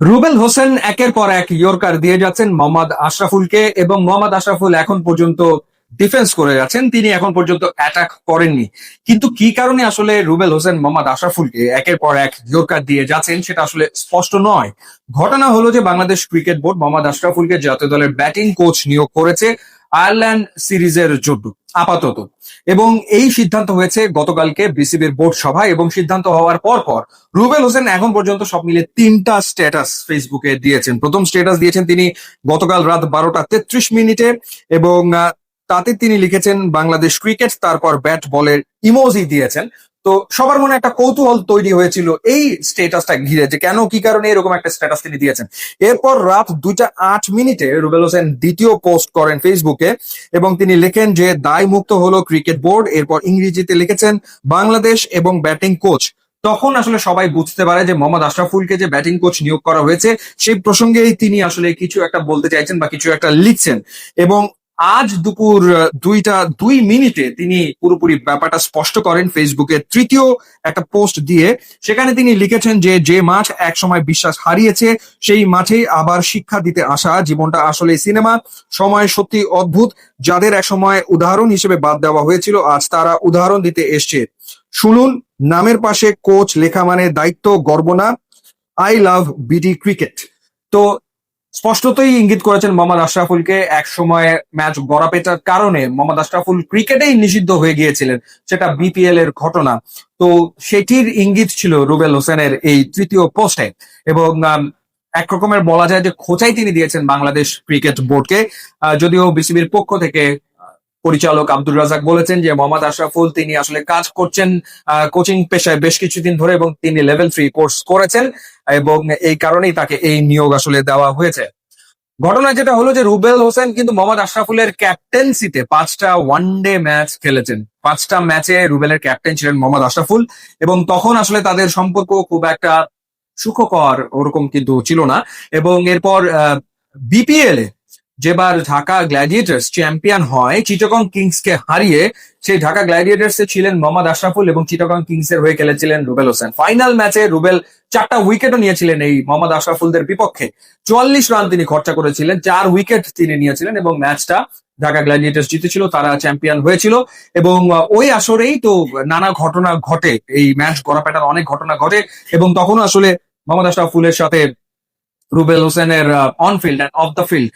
রুবেল হোসেন একের পর এক ইয়র্কার দিয়ে যাচ্ছেন মোহাম্মদ আশরাফুলকে এবং মোহাম্মদ আশরাফুল এখন পর্যন্ত ডিফেন্স করে যাচ্ছেন। তিনি এখন পর্যন্ত অ্যাটাক করেননি। কিন্তু কি কারণে আসলে রুবেল হোসেন মোহাম্মদ আশরাফুলকে একের পর এক ইয়র্কার দিয়ে যাচ্ছেন সেটা আসলে স্পষ্ট নয়। ঘটনা হলো যে বাংলাদেশ ক্রিকেট বোর্ড মোহাম্মদ আশরাফুলকে জাতীয় দলের ব্যাটিং কোচ নিয়োগ করেছে। আয়ারল্যান্ড সিরিজের জন্য আপাতত। এবং এই সিদ্ধান্ত হয়েছে গতকালকে বিসিবির বোর্ড সভায় এবং সিদ্ধান্ত হওয়ার পর পর রুবেল হোসেন এখন পর্যন্ত সব মিলে তিনটা স্ট্যাটাস ফেসবুকে দিয়েছেন। প্রথম স্ট্যাটাস দিয়েছেন তিনি গতকাল রাত বারোটা তেত্রিশ মিনিটে এবং তাতে তিনি লিখেছেন, বাংলাদেশ ক্রিকেট তারপর ব্যাট বলের ইমোজি দিয়েছেন। তো সবার মনে একটা কৌতূহল তৈরি হয়েছিল এই স্ট্যাটাসটা ঘিরে যে কেন, কি কারণে এরকম একটা স্ট্যাটাস তিনি দিয়েছেন। এরপর রাত দুইটা আট মিনিটে রুবেল হোসেন দ্বিতীয় পোস্ট করেন ফেসবুকে এবং তিনি লেখেন যে, দায় মুক্ত হলো ক্রিকেট বোর্ড এরপর ইংরেজিতে লিখেছেন, বাংলাদেশ এবং ব্যাটিং কোচ তখন আসলে সবাই বুঝতে পারে যে, মোহাম্মদ আশরাফুলকে যে ব্যাটিং কোচ নিয়োগ করা হয়েছে, সেই প্রসঙ্গেই তিনি আসলে কিছু একটা বলতে চাইছেন বা কিছু একটা লিখছেন। এবং আজ দুপুর দুইটা, দুই মিনিটে তিনি পুরোপুরি ব্যাপারটা স্পষ্ট করেন ফেসবুকে তৃতীয় একটা পোস্ট দিয়ে সেখানে তিনি লিখেছেন যে যে মাঠ একসময় বিশ্বাস হারিয়েছে, সেই মাঠেই আবার শিক্ষা দিতে আসা। জীবনটা আসলে সিনেমা, সময় সত্যি অদ্ভুত। যাদের একসময় উদাহরণ হিসেবে বাদ দেওয়া হয়েছিল, আজ তারা উদাহরণ দিতে এসছে। শুনুন, নামের পাশে কোচ লেখা মানে দায়িত্ব গর্ব না। I love BD cricket. তো স্পষ্টতই ইঙ্গিত করেছেন মোহাম্মদ আশরাফুলকে এক সময় ম্যাচ গড়া পেটার কারণে মোহাম্মদ আশরাফুল ক্রিকেটেই নিষিদ্ধ হয়ে গিয়েছিলেন, সেটা বিপিএল এর ঘটনা। তো সেটির ইঙ্গিত ছিল রুবেল হোসেনের এই তৃতীয় পোস্টে এবং এক রকমের বলা যায় যে খোঁচাই তিনি দিয়েছেন বাংলাদেশ ক্রিকেট বোর্ডকে। যদিও বিসিবির পক্ষ থেকে পরিচালক আব্দুল রাজাক বলেছেন যে মোহাম্মদ আশরাফুল, তিনি আসলে কাজ করছেন কোচিং পেশায় বেশ কিছুদিন ধরে এবং তিনি লেভেল থ্রি কোর্স করেছেন এবং এই কারণেই তাকে এই নিয়োগ আসলে দেওয়া হয়েছে। ঘটনা যেটা হলো যে রুবেল হোসেন কিন্তু মোহাম্মদ আশরাফুলের ক্যাপ্টেন্সিতে পাঁচটা ওয়ান ডে ম্যাচ খেলেছেন। পাঁচটা ম্যাচে রুবেলের ক্যাপ্টেন ছিলেন মোহাম্মদ আশরাফুল এবং তখন আসলে তাদের সম্পর্ক খুব একটা সুখকর ওরকম কিন্তু ছিল না এবং এরপর বিপিএল এ যেবার ঢাকা গ্ল্যাডিয়েটার্স চ্যাম্পিয়ন হয়, চিটাগং কিংস কে হারিয়ে সেই ঢাকা গ্ল্যাডিয়েটার্স ছিলেন মোহাম্মদ আশরাফুল এবং চিটাগং কিংস এর হয়ে খেলেছিলেন রুবেল হোসেন। ফাইনাল ম্যাচে রুবেল চারটা উইকেটও নিয়েছিলেন এই মোহাম্মদ আশরাফুলদের বিপক্ষে। চুয়াল্লিশ রান তিনি খরচা করেছিলেন, চার উইকেট তিনি নিয়েছিলেন এবং ম্যাচটা ঢাকা গ্ল্যাডিয়েটার্স জিতেছিল, তারা চ্যাম্পিয়ন হয়েছিল এবং ওই আসরেই তো নানা ঘটনা ঘটে। এই ম্যাচ গড়া প্যাটার অনেক ঘটনা ঘটে এবং তখনও আসলে মোহাম্মদ আশরাফুলের সাথে রুবেল হোসেনের on field and off the field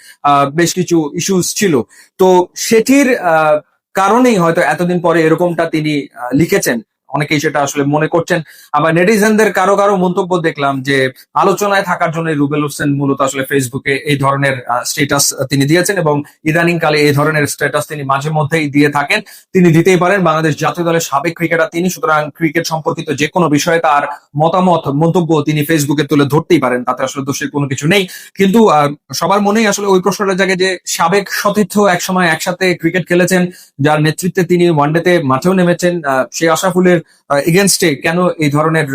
বেশ কিছু ইস্যুস ছিল। তো সেটির কারণেই হয়তো এতদিন পরে এরকমটা তিনি লিখেছেন। অনেকেই সেটা আসলে মনে করছেন। আবার নেটিজেনদের কারও কারও মন্তব্য দেখলাম যে, আলোচনায় থাকার জন্য রুবেল হোসেন মূলত আসলে ফেসবুকে এই ধরনের স্টেটাস তিনি দিয়েছেন এবং ইদানিং কালে এই ধরনের স্ট্যাটাস তিনি মাঝে মধ্যেই দিয়ে থাকেন। তিনি দিতেই পারেন, বাংলাদেশ জাতীয় দলের সাবেক ক্রিকেটার তিনি, সুতরাং ক্রিকেট সম্পর্কিত যে কোনো বিষয়ে তার মতামত, মন্তব্য তিনি ফেসবুকে তুলে ধরতেই পারেন, তাতে আসলে দোষের কোনো কিছু নেই। কিন্তু সবার মনেই আসলে ওই প্রশ্নটা জাগে যে, সাবেক সতীর্থ একসময় একসাথে ক্রিকেট খেলেছেন, যার নেতৃত্বে তিনি ওয়ানডেতে মাঠেও নেমেছেন সেই আশাফুলের এগেনস্টে কেন এই ধরনের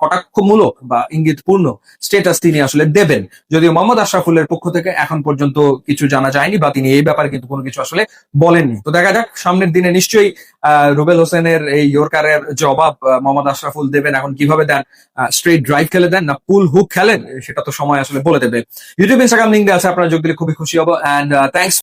কটাক্ষমূলক বা ইঙ্গিতপূর্ণ স্টেটাস তিনি আসলে দেবেন? যদিও মোহাম্মদ আশরাফুলের পক্ষ থেকে এখন পর্যন্ত কিছু জানা যায়নি বা তিনি এই ব্যাপারে কিন্তু কোনো কিছু আসলে বলেননি। তো দেখা যাক, সামনের দিনে নিশ্চয়ই রুবেল হোসেনের এই ইয়র্কারের জবাব মোহাম্মদ আশরাফুল দেবেন এখন কীভাবে দেন? স্ট্রেট ড্রাইভ খেলে দেন না পুল হুক খেলেন? সেটা তো সময় আসলে বলে দেবে। ইউটিউব ইনস্টাগ্রাম লিঙ্ক আছে, আপনারা যোগ দিলে খুবই খুশি হব। And thanks